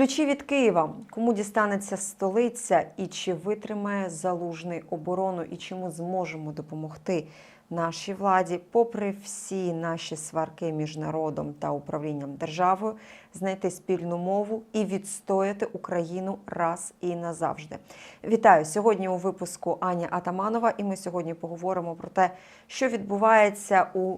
Ключі від Києва. Кому дістанеться столиця і чи витримає залужний оборону, і чому зможемо допомогти нашій владі, попри всі наші сварки між народом та управлінням державою, знайти спільну мову і відстояти Україну раз і назавжди. Вітаю сьогодні у випуску Аня Атаманова, і ми сьогодні поговоримо про те, що відбувається у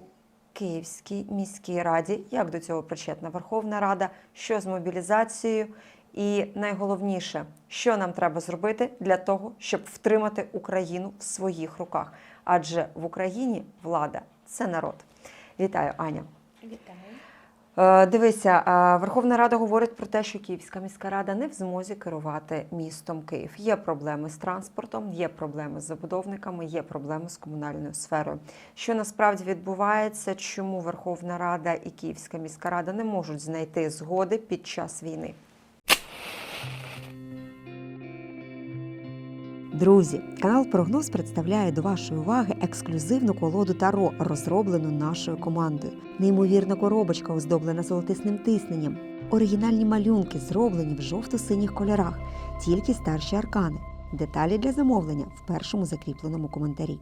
Київській міській раді, як до цього причетна Верховна Рада, що з мобілізацією, і найголовніше, що нам треба зробити для того, щоб втримати Україну в своїх руках. Адже в Україні влада це народ. Вітаю, Аня. Вітаю. Е, Дивися, е, Верховна Рада говорить про те, що Київська міська рада не в змозі керувати містом Київ. Є проблеми з транспортом, є проблеми з забудовниками, є проблеми з комунальною сферою. Що насправді відбувається, чому Верховна Рада і Київська міська рада не можуть знайти згоди під час війни? Друзі, канал Прогноз представляє до вашої уваги ексклюзивну колоду Таро, розроблену нашою командою. Неймовірна коробочка, оздоблена золотисним тисненням. Оригінальні малюнки зроблені в жовто-синіх кольорах, тільки старші аркани. Деталі для замовлення в першому закріпленому коментарі.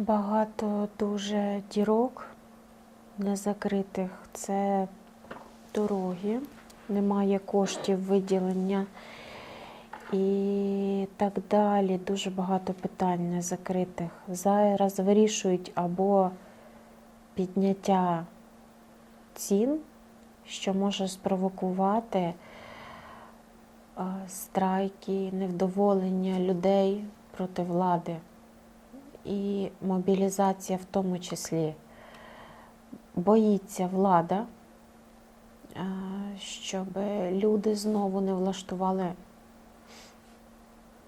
Багато дуже дірок незакритих. Це дороги, немає коштів виділення і так далі. Дуже багато питань незакритих. Зараз вирішують або підняття цін, що може спровокувати страйки, невдоволення людей проти влади і мобілізація в тому числі. Боїться влада, щоб люди знову не влаштували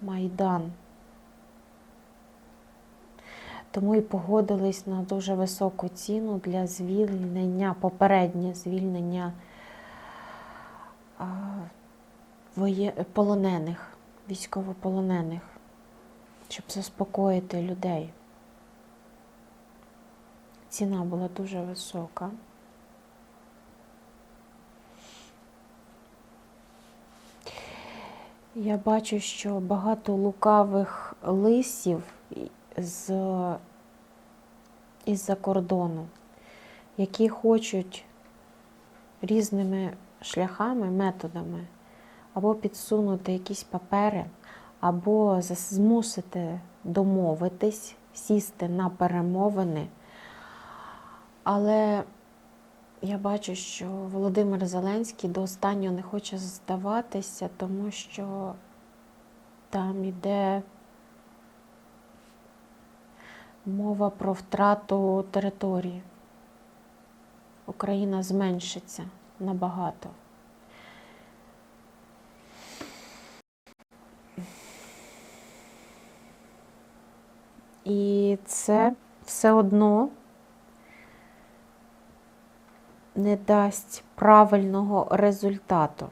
майдан. Тому і погодились на дуже високу ціну для звільнення, попереднє звільнення воє- полонених, військовополонених щоб заспокоїти людей. Ціна була дуже висока. Я бачу, що багато лукавих лисів з із-за кордону, які хочуть різними шляхами, методами або підсунути якісь папери, або змусити домовитись, сісти на перемовини. Але я бачу, що Володимир Зеленський до останнього не хоче здаватися, тому що там іде мова про втрату території. Україна зменшиться набагато. І це все одно не дасть правильного результату,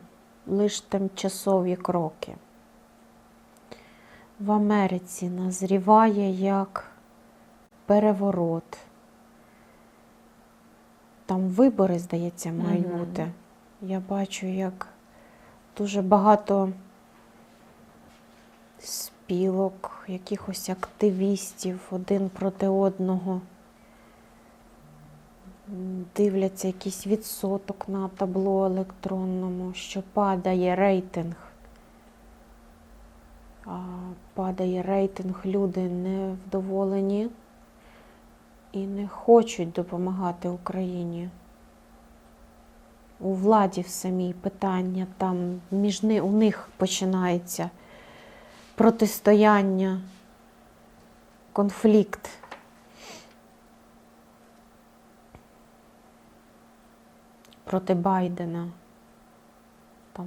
лише тимчасові кроки. В Америці назріває як переворот. Там вибори, здається, мають Мгм. бути. Я бачу, як дуже багато спілок, якихось активістів один проти одного. Дивляться якийсь відсоток на табло електронному, що падає рейтинг. Падає рейтинг, люди невдоволені і не хочуть допомагати Україні. У владі в самій питання там між у них починається протистояння, конфлікт. Проти Байдена. Там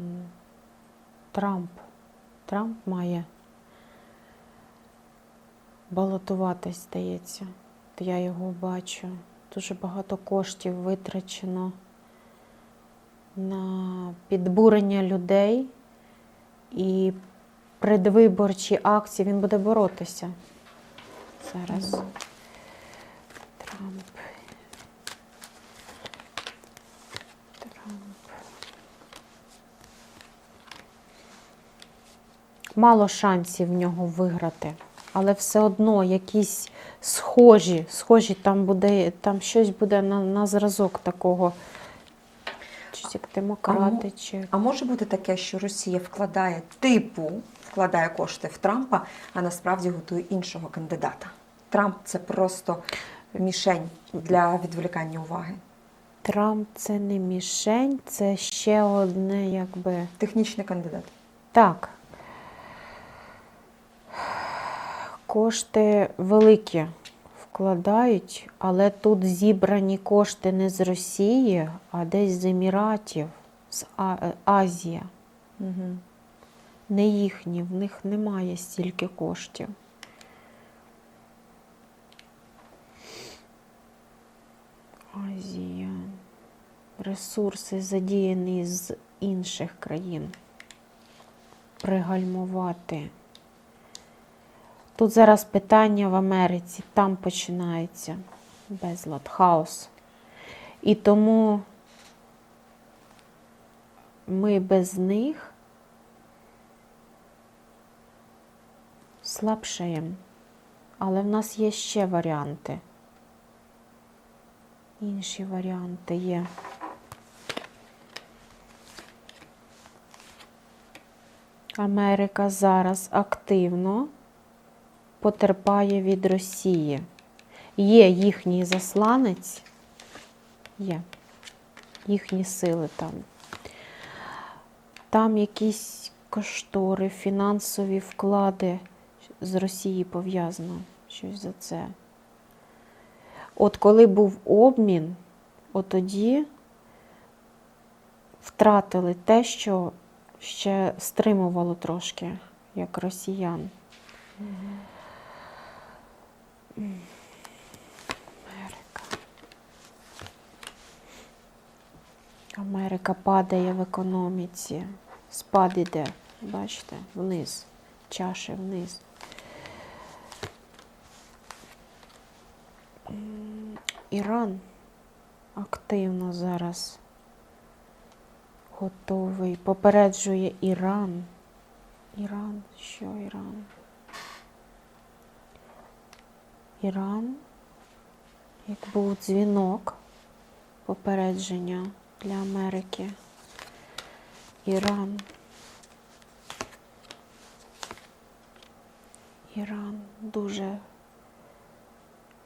Трамп. Трамп має балотуватись, здається. Я його бачу. дуже багато коштів витрачено на підбурення людей і предвиборчі акції він буде боротися зараз. Трамп. Трамп. Мало шансів в нього виграти, але все одно якісь схожі, схожі там буде, там щось буде на, на зразок такого. Як демократи, чи А може бути таке, що Росія вкладає типу, вкладає кошти в Трампа, а насправді готує іншого кандидата. Трамп це просто мішень для відволікання уваги. Трамп це не мішень, це ще одне, якби. Технічний кандидат. Так. Кошти великі вкладають, але тут зібрані кошти не з Росії, а десь з Еміратів, з А- е, Азії. Угу. Не їхні, в них немає стільки коштів. Азія. Ресурси задіяні з інших країн. Пригальмувати. Тут зараз питання в Америці, там починається безлад, хаос. І тому ми без них слабшаємо. Але в нас є ще варіанти. Інші варіанти є. Америка зараз активно потерпає від Росії. Є їхній засланець, є їхні сили там. Там якісь коштори, фінансові вклади з Росії пов'язано щось за це. От коли був обмін, от тоді втратили те, що ще стримувало трошки, як росіян. Америка. Америка падає в економіці. Спад іде, бачите, вниз, чаші вниз. Іран активно зараз готовий. Попереджує Іран. Іран, що Іран? Іран, як був дзвінок попередження для Америки. Іран. Іран дуже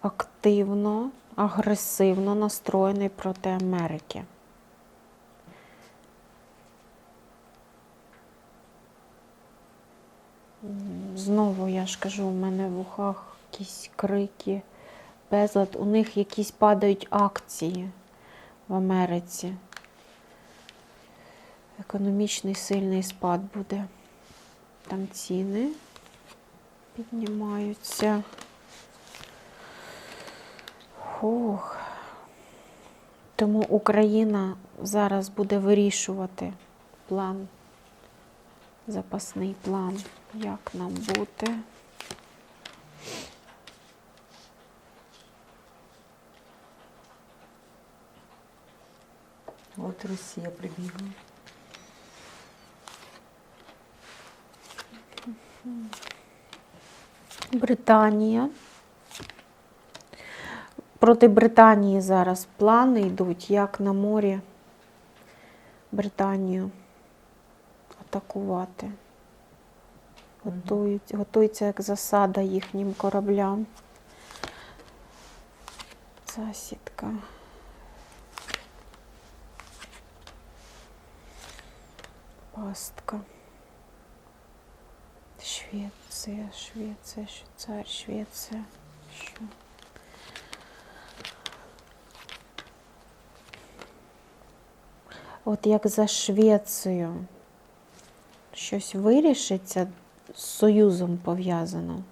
активно, агресивно настроєний проти Америки. Знову я ж кажу, у мене в ухах якісь крики, безлад. У них якісь падають акції в Америці. Економічний сильний спад буде. Там ціни піднімаються. Фух. Тому Україна зараз буде вирішувати план, запасний план, як нам бути. От Росія прибігла. Британія. Проти Британії зараз плани йдуть, як на морі Британію атакувати. Готують, готується як засада їхнім кораблям. Засідка. Пастка. Швеція, Швеція, Швейцар, Швеція. Що? От як за Швецію щось вирішиться з Союзом пов'язано,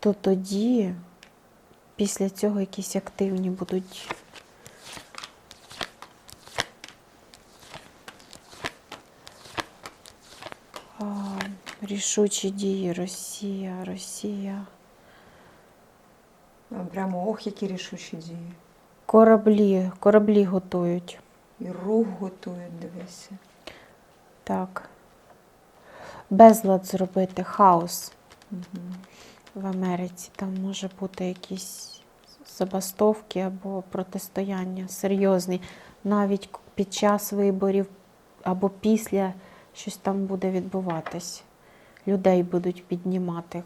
то тоді після цього якісь активні будуть. А, рішучі дії Росія, Росія. Прямо ох, які рішучі дії. Кораблі, кораблі готують. І рух готують, дивися. Так. Безлад зробити, хаос Угу. в Америці. Там може бути якісь забастовки або протистояння серйозні. Навіть під час виборів або після щось там буде відбуватись. Людей будуть піднімати,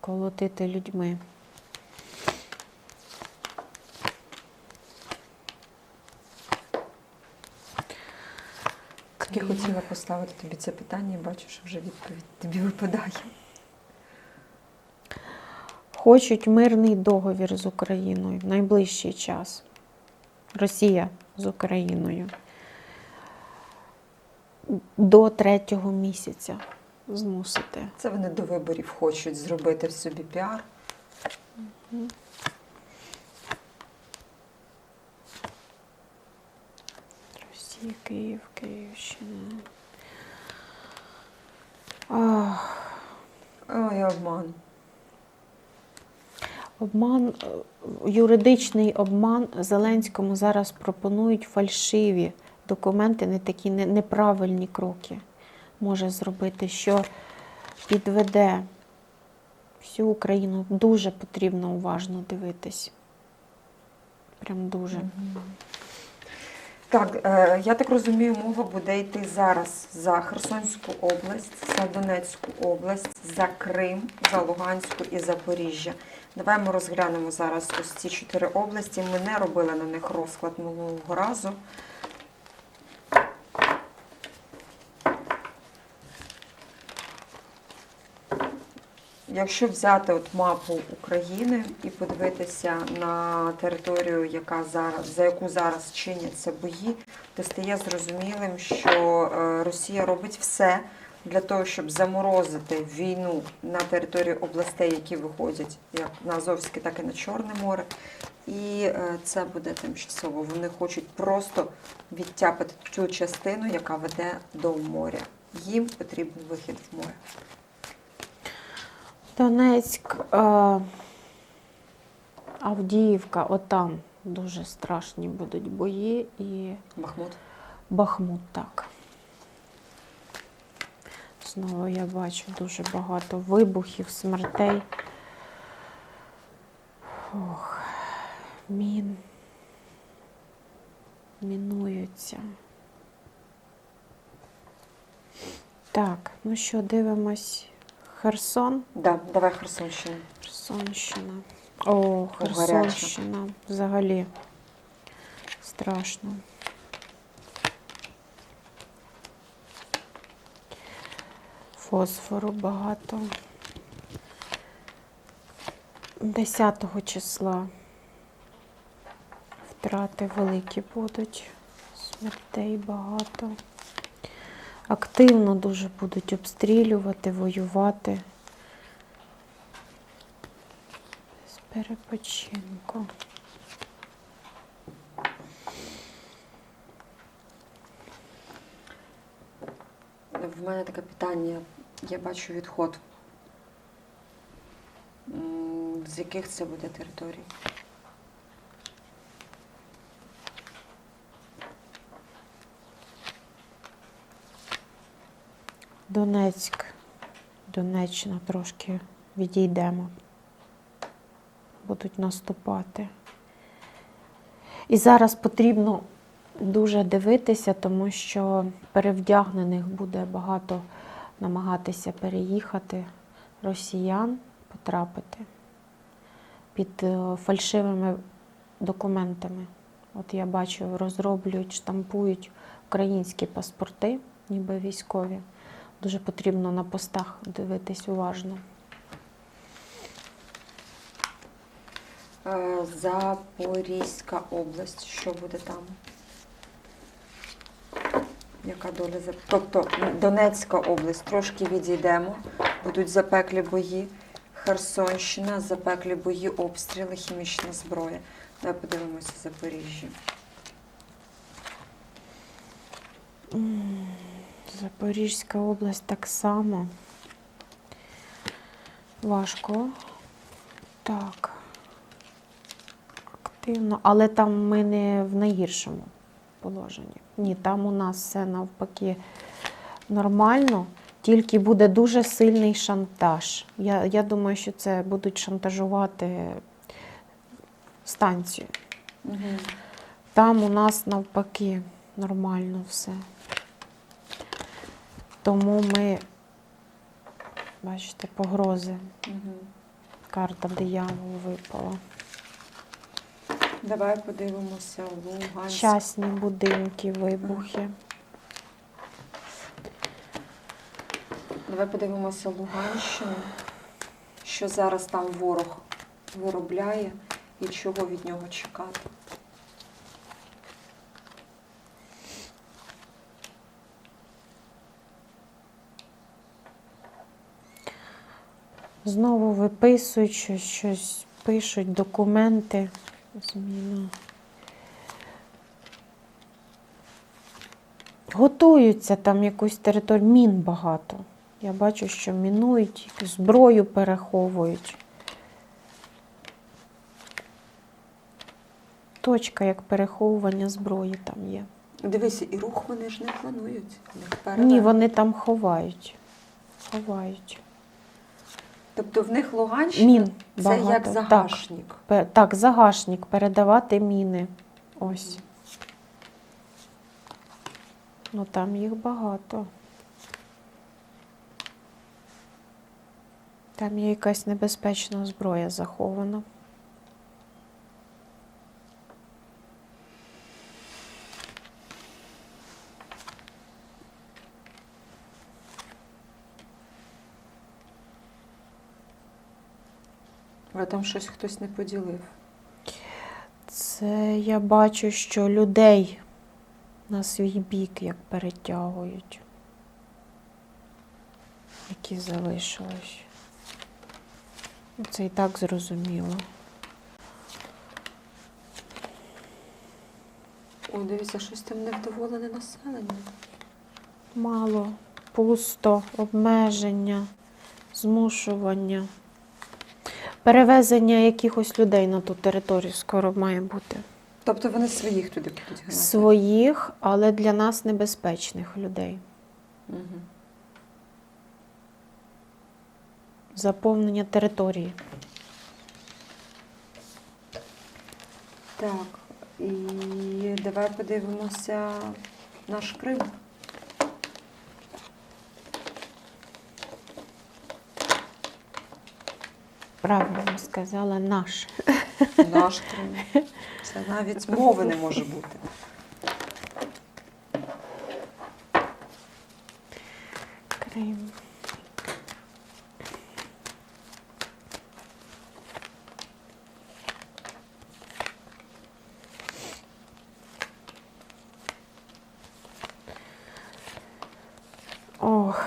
колотити людьми. Так я хотіла поставити тобі це питання і бачу, що вже відповідь тобі випадає. Хочуть мирний договір з Україною в найближчий час. Росія з Україною. До третього місяця змусити. Це вони до виборів хочуть зробити в собі піар. Росія, Київ, Київщина. Ах, Ой, обман. обман, е, юридичний обман Зеленському зараз пропонують фальшиві документи, не такі неправильні кроки може зробити, що підведе всю Україну. Дуже потрібно уважно дивитись. Прям дуже. Так, е, я так розумію, мова буде йти зараз за Херсонську область, за Донецьку область, за Крим, за Луганську і Запоріжжя. Давай ми розглянемо зараз ось ці чотири області. Ми не робили на них розклад минулого разу. Якщо взяти от мапу України і подивитися на територію, яка зараз, за яку зараз чиняться бої, то стає зрозумілим, що е, Росія робить все для того, щоб заморозити війну на території областей, які виходять як на Азовське, так і на Чорне море. І е, це буде тимчасово. Вони хочуть просто відтяпати ту частину, яка веде до моря. Їм потрібен вихід в море. Донецьк, е, Авдіївка, отам дуже страшні будуть бої і Бахмут. Бахмут так. Знову я бачу дуже багато вибухів, смертей. Ох, мін. Мінуються. Так, ну що, дивимось. Херсон. Да, давай Херсонщину. Херсонщина. О. Херсонщина. Взагалі страшно. Фосфору багато. 10 числа втрати великі будуть. Смертей багато. Активно дуже будуть обстрілювати, воювати. З перепочинку. В мене таке питання. Я бачу відход. З яких це буде територій? Донецьк, Донеччина трошки відійдемо. Будуть наступати. І зараз потрібно дуже дивитися, тому що перевдягнених буде багато намагатися переїхати росіян, потрапити під е, фальшивими документами. От я бачу, розроблюють, штампують українські паспорти, ніби військові. Дуже потрібно на постах дивитись уважно. Запорізька область. Що буде там? Яка доля за тобто Донецька область, трошки відійдемо, будуть запеклі бої. Херсонщина, запеклі бої, обстріли, хімічна зброя. Давай подивимося Запоріжжя. Запорізька область так само. Важко. Так. Активно. Але там ми не в найгіршому положенні. Ні, там у нас все навпаки нормально. Тільки буде дуже сильний шантаж. Я, я думаю, що це будуть шантажувати станцію. Угу. Там у нас навпаки нормально все. Тому ми, бачите, погрози. Угу. Карта дияволу випала. Давай подивимося Луганськ. Частні будинки, вибухи. Давай подивимося Луганщину, що зараз там ворог виробляє і чого від нього чекати. Знову виписують щось, щось пишуть, документи. Зміна. Готуються там якусь територію. Мін багато. Я бачу, що мінують, зброю переховують. Точка як переховування зброї там є. Дивися, і рух вони ж не планують. Ні, вони там ховають. Ховають. Тобто в них Луганщина Мін це багато. як Так. загашник. Пе- Так, загашник, передавати міни. Ось. Ну там їх багато. Там є якась небезпечна зброя захована. Там щось хтось не поділив. Це я бачу, що людей на свій бік як перетягують, які залишились. Це і так зрозуміло. О, дивіться, щось там невдоволене населення. Мало, пусто, обмеження, змушування. Перевезення якихось людей на ту територію скоро має бути. Тобто вони своїх туди будуть гнати. Своїх, але для нас небезпечних людей. Угу. Заповнення території. Так, і давай подивимося наш Крим. Правильно сказала наш. Наш Крим. Це навіть мови не може бути. Крим. Ох,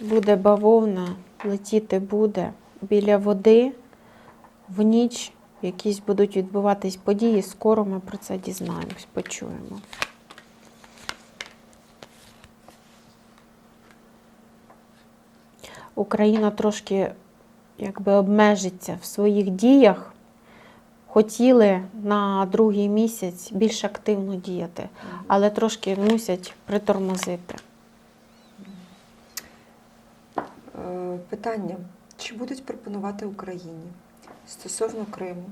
буде бавовна, летіти буде біля води в ніч. Якісь будуть відбуватись події. Скоро ми про це дізнаємось, почуємо. Україна трошки якби обмежиться в своїх діях. Хотіли на другий місяць більш активно діяти, але трошки мусять притормозити. Е, Питання: чи будуть пропонувати Україні стосовно Криму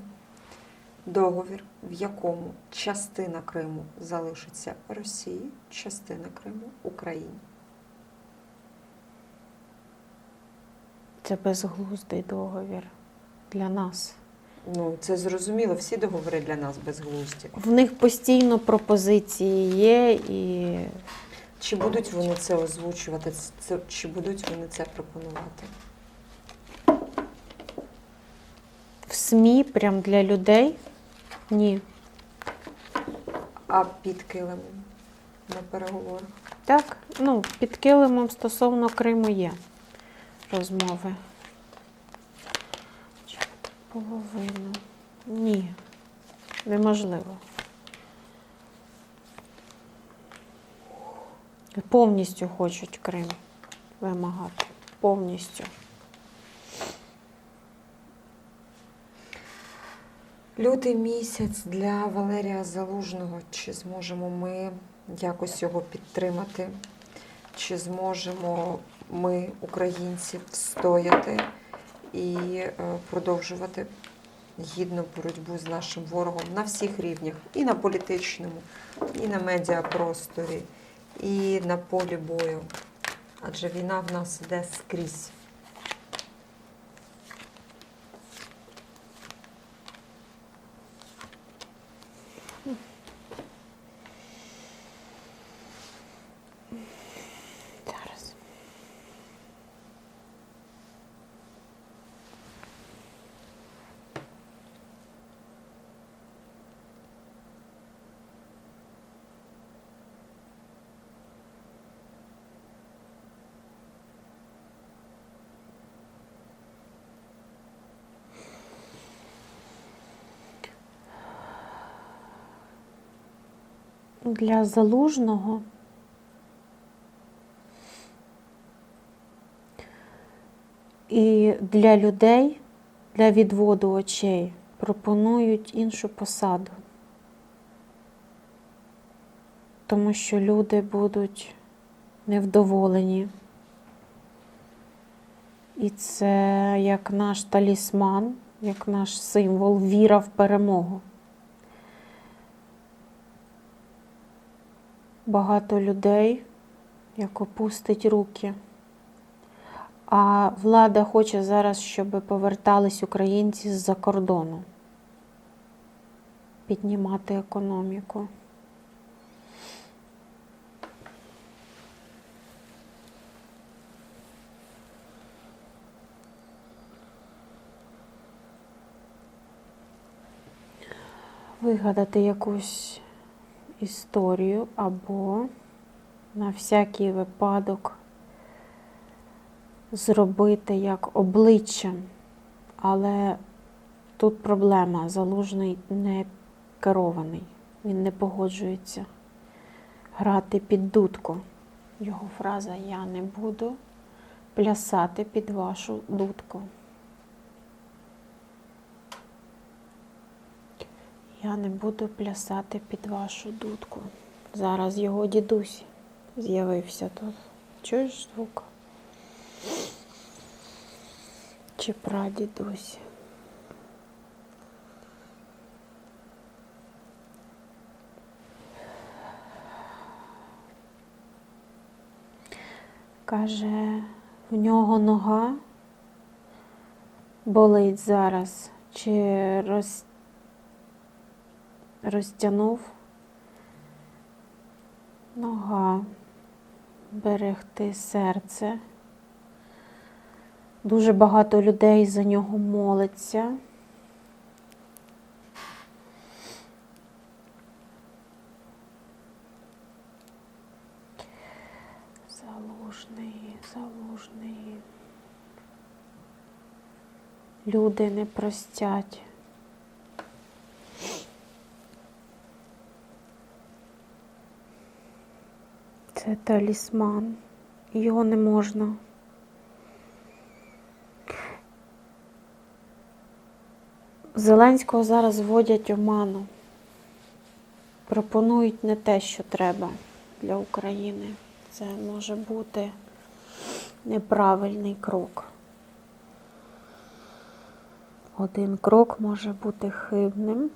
договір, в якому частина Криму залишиться Росії, частина Криму Україні? Це безглуздий договір для нас. Ну, це зрозуміло, всі договори для нас безглузді. В них постійно пропозиції є і Чи будуть вони це озвучувати, чи будуть вони це пропонувати? в СМІ прям для людей ні. А під килимом на переговорах? Так, ну, під килимом стосовно Криму є розмови. Половину. Ні. Неможливо. Повністю хочуть Крим вимагати. Повністю. Лютий місяць для Валерія Залужного. Чи зможемо ми якось його підтримати? Чи зможемо ми, українці, встояти і е, продовжувати гідну боротьбу з нашим ворогом на всіх рівнях, і на політичному, і на медіапросторі, і на полі бою? Адже війна в нас іде скрізь. Для залужного І для людей, для відводу очей пропонують іншу посаду. Тому що люди будуть невдоволені. І це як наш талісман, як наш символ, віра в перемогу. Багато людей, як опустить руки. А влада хоче зараз, щоб повертались українці з-за кордону, піднімати економіку. Вигадати якусь історію або на всякий випадок зробити як обличчям, але тут проблема. Залужний не керований, він не погоджується грати під дудку. Його фраза Я не буду плясати під вашу дудку. Я не буду плясати під вашу дудку. Зараз його дідусь з'явився тут. Чуєш звук? Чи прадідусь? Каже, в нього нога болить зараз, чи роз... розтягнув нога, берегти серце. Дуже багато людей за нього молиться. Залужний, залужний. Люди не простять. Талісман. Його не можна. Зеленського зараз вводять оману. Пропонують не те, що треба для України. Це може бути неправильний крок. Один крок може бути хибним.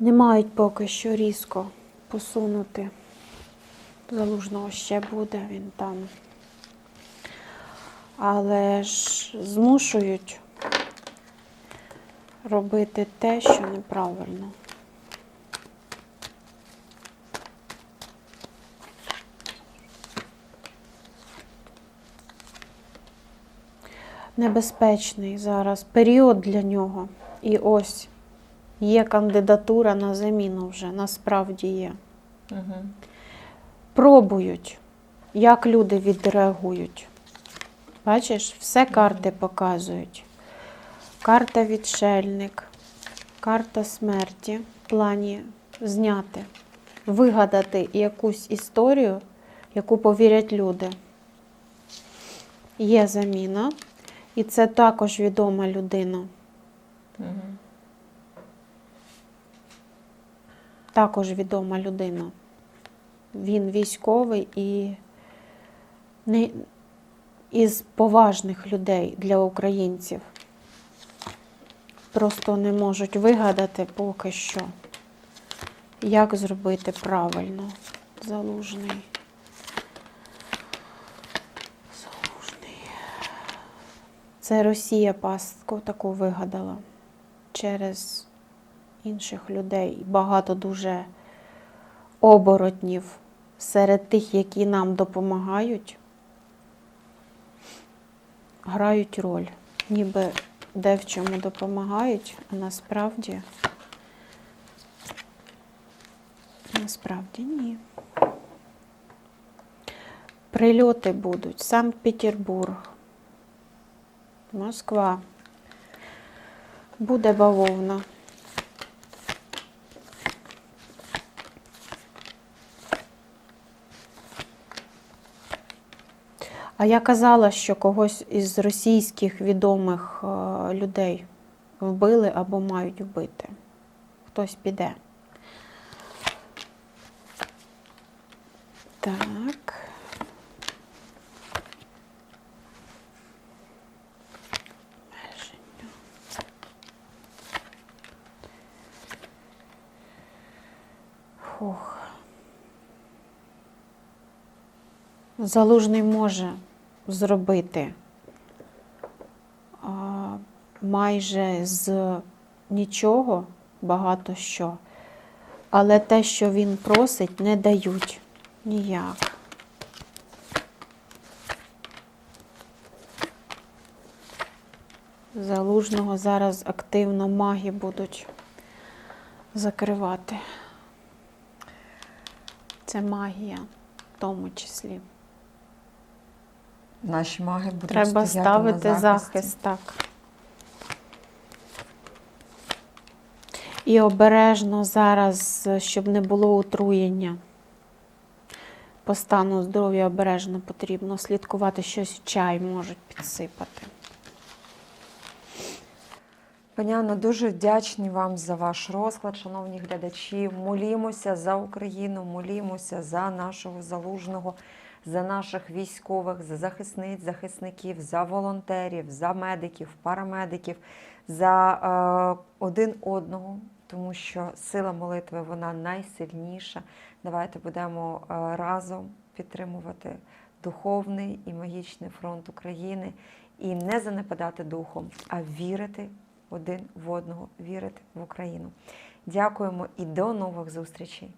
Не мають поки що різко посунути. Залужного ще буде він там. Але ж змушують робити те, що неправильно. Небезпечний зараз період для нього. І ось є кандидатура на заміну вже, насправді є. Угу. спробують, як люди відреагують. Бачиш, все карти показують. Карта відшельник, карта смерті в плані зняти, вигадати якусь історію, яку повірять люди. Є заміна, і це також відома людина. Також відома людина. Він військовий і не із поважних людей для українців. Просто не можуть вигадати поки що, як зробити правильно. Залужний. Залужний. Це Росія пастку таку вигадала через інших людей. Багато дуже оборотнів серед тих, які нам допомагають, грають роль. Ніби де в чому допомагають, а насправді. Насправді ні. Прильоти будуть. Санкт-Петербург, Москва. Буде бавовна. А я казала, що когось із російських відомих е, людей вбили або мають вбити. Хтось піде. Так. Фух. Залужний може зробити майже з нічого багато що, але те, що він просить, не дають ніяк. Залужного зараз активно маги будуть закривати. Це магія в тому числі. Наші маги будуть Треба стояти ставити на захисті. захист, так. І обережно зараз, щоб не було отруєння. По стану здоров'я обережно потрібно слідкувати, щось чай можуть підсипати. Пані Анно, дуже вдячні вам за ваш розклад, шановні глядачі. Молімося за Україну, молімося за нашого залужного, за наших військових, за захисниць, захисників, за волонтерів, за медиків, парамедиків, за е, один одного, тому що сила молитви вона найсильніша. Давайте будемо е, разом підтримувати духовний і магічний фронт України і не занепадати духом, а вірити один в одного, вірити в Україну. Дякуємо і до нових зустрічей!